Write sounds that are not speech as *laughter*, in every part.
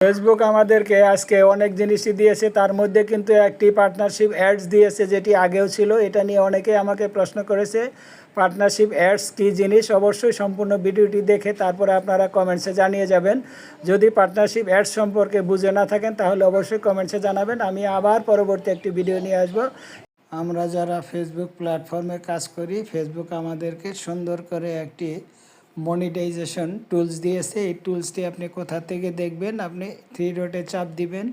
Facebook আমাদেরকে আজকে অনেক জিনিসই দিয়েছে, তার মধ্যে কিন্তু একটি পার্টনারশিপ অ্যাডস দিয়েছে যেটি আগেও ছিল, এটা নিয়ে অনেকে আমাকে প্রশ্ন করেছে পার্টনারশিপ অ্যাডস কী জিনিস? অবশ্যই সম্পূর্ণ ভিডিওটি দেখে তারপরে আপনারা কমেন্টসে জানিয়ে যাবেন। যদি পার্টনারশিপ অ্যাডস সম্পর্কে বুঝে না থাকেন, তাহলে অবশ্যই কমেন্টসে জানাবেন। আমি আবার পরবর্তী একটি ভিডিও নিয়ে আসব। আমরা যারা ফেসবুক প্ল্যাটফর্মে কাজ করি ফেসবুক আমাদেরকে সুন্দর করে একটি মনিটাইজেশন টুলস দিয়েছে। এই টুলসটি আপনি কোথা থেকে দেখবেন? আপনি থ্রি ডটে চাপ দিবেন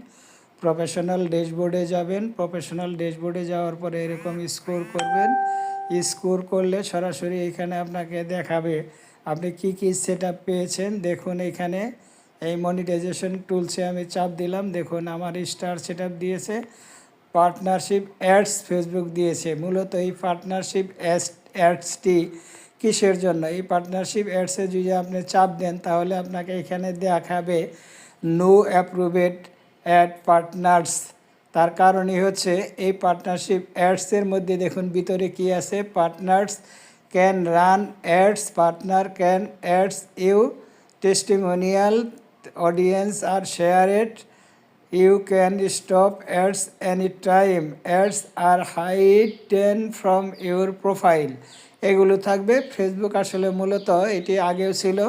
প্রফেশনাল ড্যাশবোর্ডে যাবেন প্রফেশনাল ড্যাশবোর্ডে যাওয়ার পরে এরকম স্কোর করবেন। স্কোর করলে সরাসরি এখানে আপনাকে দেখাবে আপনি কি কি সেট পেয়েছেন। দেখুন এখানে এই মনিটাইজেশন টুলসে আমি চাপ দিলাম। দেখুন আমার স্টার সেট দিয়েছে পার্টনারশিপ অ্যাডস ফেসবুক দিয়েছে। মূলত এই পার্টনারশিপ অ্যাডসটি কিসের জন্য? এই পার্টনারশিপ অ্যাডসে যদি আপনি চাপ দেন, তাহলে আপনাকে এখানে দেখাবে নো অ্যাপ্রুভেড অ্যাড পার্টনার্স তার কারণই হচ্ছে এই পার্টনারশিপ অ্যাডসের মধ্যে দেখুন, ভিতরে কি আছে? Partners can run ads partner can ads you testimonial audience R share it you can stop ads any time ads are hidden from your profile এগুলো থাকবে। ফেসবুক আসলে মূলত এটি আগেও ছিল।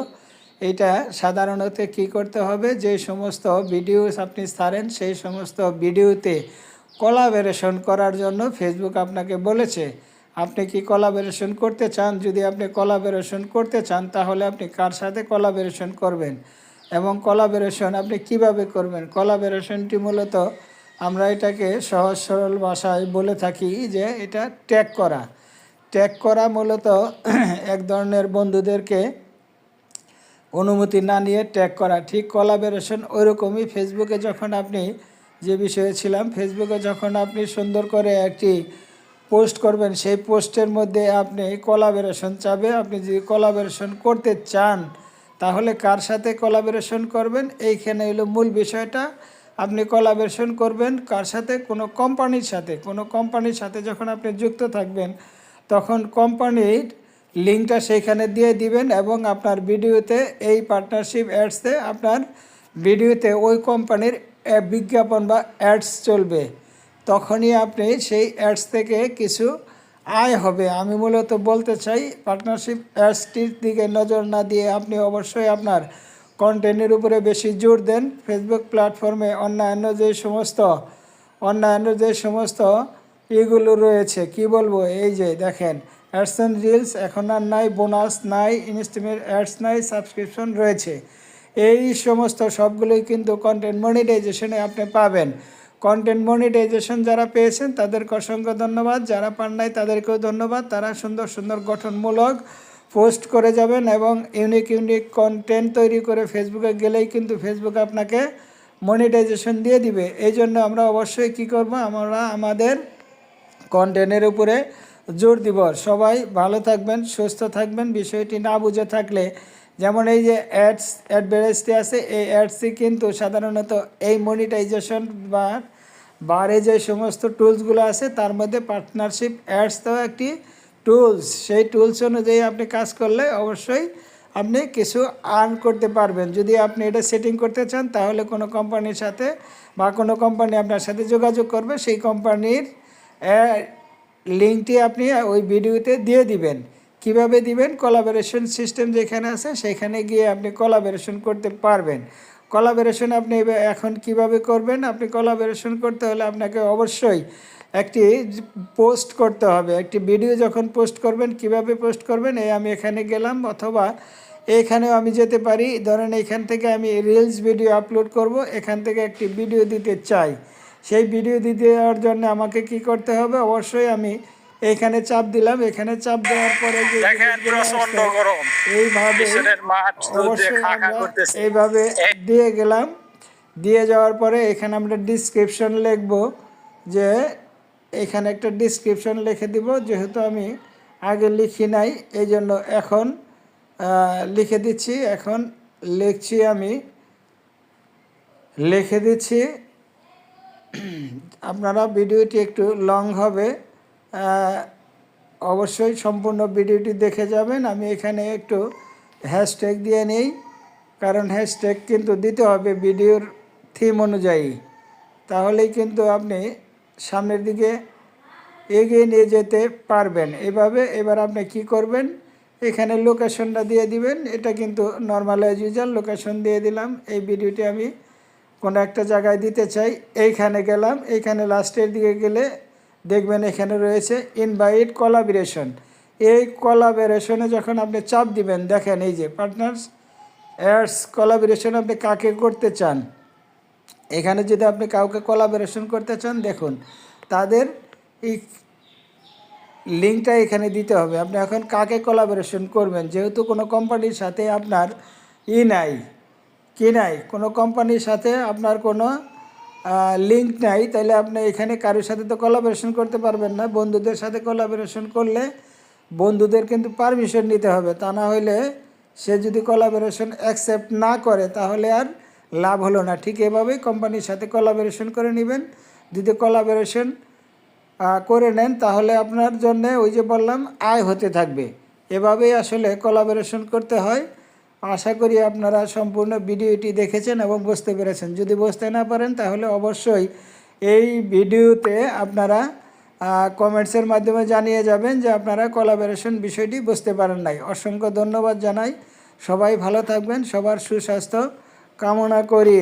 এটা সাধারণত কি করতে হবে? যে সমস্ত ভিডিও আপনি ছাড়েন, সেই সমস্ত ভিডিওতে কোলাবোরেশন করার জন্য ফেসবুক আপনাকে বলেছে। আপনি কি কোলাবোরেশন করতে চান? যদি আপনি কোলাবোরেশন করতে চান, তাহলে আপনি কার সাথে কোলাবোরেশন করবেন? এবং কোলাবোরেশন আপনি কীভাবে করবেন? কোলাবোরেশনটি মূলত আমরা এটাকে সহজ সরল ভাষায় বলে থাকি যে এটা ট্যাগ করা। ট্যাগ করা মূলত *clears throat* এক ধরনের বন্ধুদেরকে অনুমতি না নিয়ে ট্যাগ করা। ঠিক কোলাবোরেশন ওইরকমই ফেসবুকে যখন আপনি যে বিষয়ে ছিলাম ফেসবুকে যখন আপনি সুন্দর করে একটি পোস্ট করবেন, সেই পোস্টের মধ্যে আপনি কোলাবোরেশন চাবে। আপনি যদি কোলাবোরেশন করতে চান, তাহলে কার সাথে কোলাবোরেশন করবেন? এইখানে হলো মূল বিষয়টা। আপনি কোলাবোরেশন করবেন কার সাথে? কোনো কোম্পানির সাথে। কোনো কোম্পানির সাথে যখন আপনি যুক্ত থাকবেন তখন কোম্পানির লিঙ্কটা সেইখানে দিয়ে দিবেন এবং আপনার ভিডিওতে এই পার্টনারশিপ অ্যাডসে আপনার ভিডিওতে ওই কোম্পানির বিজ্ঞাপন বা অ্যাডস চলবে। তখনই আপনি সেই অ্যাডস থেকে কিছু আয় হবে। আমি মূলত বলতে চাই পার্টনারশিপ অ্যাডসটির দিকে নজর না দিয়ে আপনি অবশ্যই আপনার কন্টেন্টের উপরে বেশি জোর দেন। ফেসবুক প্ল্যাটফর্মে অন্যান্য যে সমস্ত, অন্যান্য যে সমস্ত এগুলো রয়েছে, কি বলব? এই যে দেখেন অ্যাডস অ্যান্ড রিলস এখন আর নাই বোনাস নাই ইনস্টিমেট অ্যাডস নাই সাবস্ক্রিপশন রয়েছে। এই সমস্ত সবগুলোই কিন্তু কন্টেন্ট মনিটাইজেশনে আপনি পাবেন। কন্টেন্ট মনিটাইজেশন যারা পেয়েছেন, তাদেরকে অসংখ্য ধন্যবাদ। যারা পান নাই, তাদেরকেও ধন্যবাদ। তারা সুন্দর সুন্দর, গঠনমূলক পোস্ট করে যাবেন এবং ইউনিক ইউনিক কন্টেন্ট তৈরি করে ফেসবুকে গেলেই কিন্তু ফেসবুক আপনাকে মনিটাইজেশন দিয়ে দিবে। এই জন্য আমরা অবশ্যই কি করব? আমরা আমাদের কন্টেন্টের উপরে জোর দিব সবাই ভালো থাকবেন, সুস্থ থাকবেন। বিষয়টি না বুঝে থাকলে, যেমন এই যে অ্যাডস অ্যাডভার্টাইজটি আছে, এই অ্যাডসটি কিন্তু সাধারণত এই মনিটাইজেশন বা বারে যে সমস্ত টুলসগুলো আছে, তার মধ্যে পার্টনারশিপ অ্যাডস তো একটি টুলস সেই টুলস অনুযায়ী আপনি কাজ করলে অবশ্যই আপনি কিছু আর্ন করতে পারবেন। যদি আপনি এটা সেটিং করতে চান, তাহলে কোনো কোম্পানির সাথে বা কোনো কোম্পানি আপনার সাথে যোগাযোগ করবে, সেই কোম্পানির লিঙ্কটি আপনি ওই ভিডিওতে দিয়ে দিবেন। কীভাবে দিবেন? কোলাবোরেশন সিস্টেম যেখানে আছে, সেখানে গিয়ে আপনি কোলাবোরেশন করতে পারবেন। কোলাবোরেশন আপনি এখন কীভাবে করবেন? আপনি কোলাবোরেশন করতে হলে আপনাকে অবশ্যই একটি পোস্ট করতে হবে। একটি ভিডিও যখন পোস্ট করবেন, কীভাবে পোস্ট করবেন? এই আমি এখানে গেলাম অথবা এখানেও আমি যেতে পারি। ধরেন এখান থেকে আমি রিলস ভিডিও আপলোড করব, এখান থেকে একটি ভিডিও দিতে চাই। সেই ভিডিও দিতে দেওয়ার জন্য আমাকে কি করতে হবে? অবশ্যই আমি এখানে চাপ দিলাম। এখানে চাপ দেওয়ার পরে এইভাবে অবশ্যই আমরা এইভাবে দিয়ে গেলাম। দিয়ে যাওয়ার পরে এখানে আমরা ডিসক্রিপশন লিখব যে এখানে একটা ডিসক্রিপশন লিখে দিব। যেহেতু আমি আগে লিখি নাই এই জন্য এখন লিখে দিচ্ছি। এখন লিখছি আমি লিখে দিচ্ছি। আপনারা ভিডিওটি একটু লং হবে অবশ্যই সম্পূর্ণ ভিডিওটি দেখে যাবেন। আমি এখানে একটু হ্যাশট্যাগ দিয়ে নেই, কারণ হ্যাশট্যাগ কিন্তু দিতে হবে ভিডিওর থিম অনুযায়ী। তাহলেই কিন্তু আপনি সামনের দিকে এগিয়ে নিয়ে যেতে পারবেন। এভাবে এবার আপনি কি করবেন? এখানে লোকেশনটা দিয়ে দিবেন। এটা কিন্তু নর্মাল অ্যাজ ইউজাল লোকেশন দিয়ে দিলাম। এই ভিডিওটি আমি কোনো একটা জায়গায় দিতে চাই, এইখানে গেলাম, এইখানে লাস্টের দিকে গেলে দেখবেন এখানে রয়েছে ইনভাইট কোলাবিরেশন এই কোলাবোরেশনে যখন আপনি চাপ দিবেন, দেখেন এই যে পার্টনার্স অ্যাডস কোলাবোরেশন আপনি কাকে করতে চান? এখানে যদি আপনি কাউকে কোলাবোরেশন করতে চান, দেখুন, তাদের এই লিঙ্কটা এখানে দিতে হবে। আপনি এখন কাকে কোলাবোরেশন করবেন? যেহেতু কোনো কোম্পানির সাথে আপনার ই নাই। কি নাই? কোনো কোম্পানির সাথে আপনার কোনো লিঙ্ক নাই তাহলে আপনি এখানে কারোর সাথে তো কোলাবোরেশন করতে পারবেন না। বন্ধুদের সাথে কোলাবোরেশন করলে বন্ধুদের কিন্তু পারমিশন নিতে হবে। তা না হলে সে যদি কোলাবোরেশন অ্যাকসেপ্ট না করে, তাহলে আর লাভ হলো না। ঠিক এভাবেই কোম্পানির সাথে কোলাবোরেশন করে নেবেন। যদি কোলাবোরেশন করে নেন, তাহলে আপনার জন্য ওই যে বললাম, আয় হতে থাকবে। এভাবেই আসলে কোলাবোরেশন করতে হয়। আশা করি আপনারা সম্পূর্ণ ভিডিওটি দেখেছেন এবং বুঝতে পেরেছেন। যদি বুঝতে না পারেন, তাহলে অবশ্যই এই ভিডিওতে আপনারা কমেন্টসের মাধ্যমে জানিয়ে যাবেন যে আপনারা কোলাবোরেশন বিষয়টি বুঝতে পারেন নাই। অসংখ্য ধন্যবাদ জানাই। সবাই ভালো থাকবেন, সবার সুস্বাস্থ্য কামনা করি।